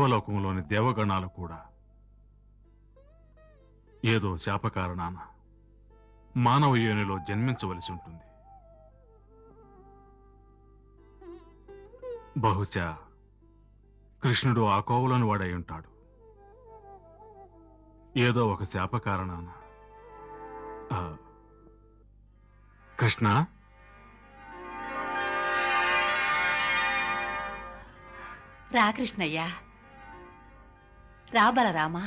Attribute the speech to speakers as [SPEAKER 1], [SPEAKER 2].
[SPEAKER 1] దేవలోకంలోని దేవగణాలు కూడా. ఏదో శాప కారణాన మానవ యోనిలో జన్మించవలసి ఉంటుంది. బహుశా కృష్ణుడు ఆ కోవలోని వాడై ఉంటాడు. ఏదో ఒక శాప కారణాన కృష్ణ?
[SPEAKER 2] రా రా బలరామా